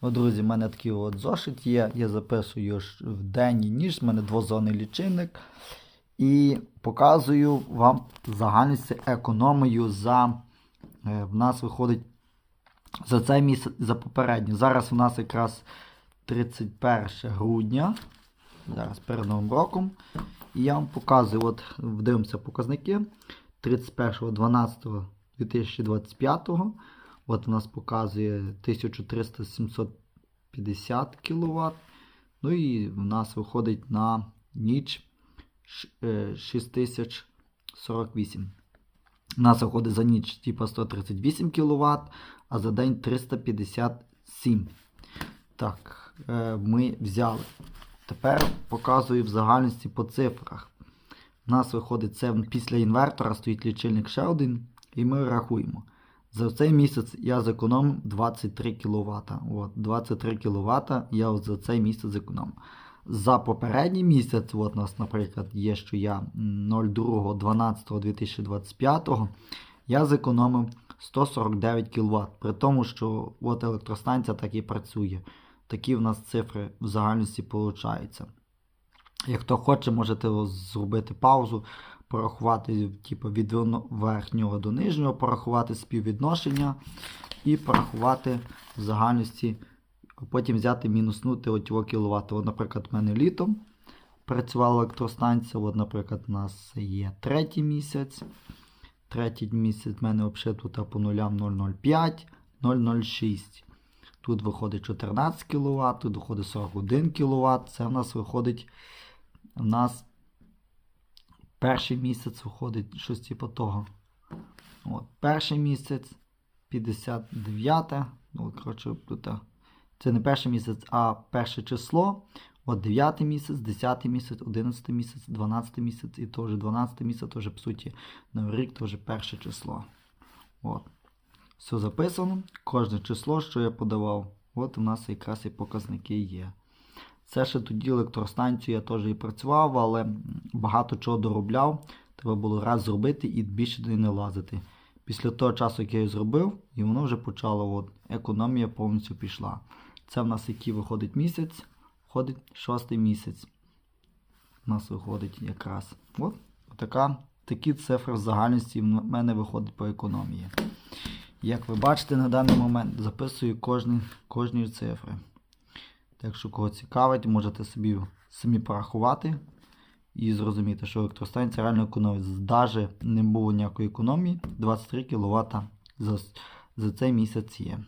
От, друзі, в мене такий от зошит є. Я записую в день і ніж, в мене двозонний лічильник. І показую вам загальність економію за. е, В нас виходить за цей місяць, за попередній. Зараз у нас якраз 31 грудня. Зараз перед Новим роком. І я вам показую, от дивимося показники 31.12.2025. От у нас показує 1300-750 кВт. Ну і в нас виходить на ніч е, 6048. У нас виходить за ніч типа 138 кВт, а за день 357. Так, е, ми взяли. Тепер показую в загальності по цифрах. У нас виходить це після інвертора стоїть лічильник ще один, і ми рахуємо. За цей місяць я зекономив 23 кВт. От, 23 кВт я от за цей місяць зекономив. За попередній місяць, от у нас, наприклад, є, що я 02.12.2025, я зекономив 149 кВт. При тому, що от електростанція так і працює. Такі в нас цифри в загальності получаються. Як хто хоче, можете зробити паузу, порахувати типу, від верхнього до нижнього, порахувати співвідношення і порахувати в загальності, а потім взяти мінуснути от кіловат. От, наприклад, в мене літом працювала електростанція. От, наприклад, у нас є третій місяць. Третій місяць в мене взагалі тут по нулям 0,05, 0,06. Тут виходить 14 кВт, тут виходить 41 кВт. Це в нас виходить. У нас перший місяць виходить щось типу того. От, перший місяць 59. Ну, коротше, тут. Це не перший місяць, а перше число. От 9 місяць, 10 місяць, 11 місяць, 12 місяць і теж 12 місяць, теж, по суті, новий рік теж перше число. От. Все записано. Кожне число, що я подавав, от у нас якраз і показники є. Це ще тоді електростанцію я теж і працював, але багато чого доробляв. Треба було раз зробити і більше туди не лазити. Після того часу, як я її зробив, і воно вже почало, от, економія повністю пішла. Це в нас який виходить місяць, входить шостий місяць. У нас виходить якраз. От така, такі цифри в загальності в мене виходить по економії. Як ви бачите, на даний момент записую кожні, кожні цифри. Так що, кого цікавить, можете собі самі порахувати і зрозуміти, що електростанція реально економить. Навіть не було ніякої економії, 23 кВт за, за цей місяць є.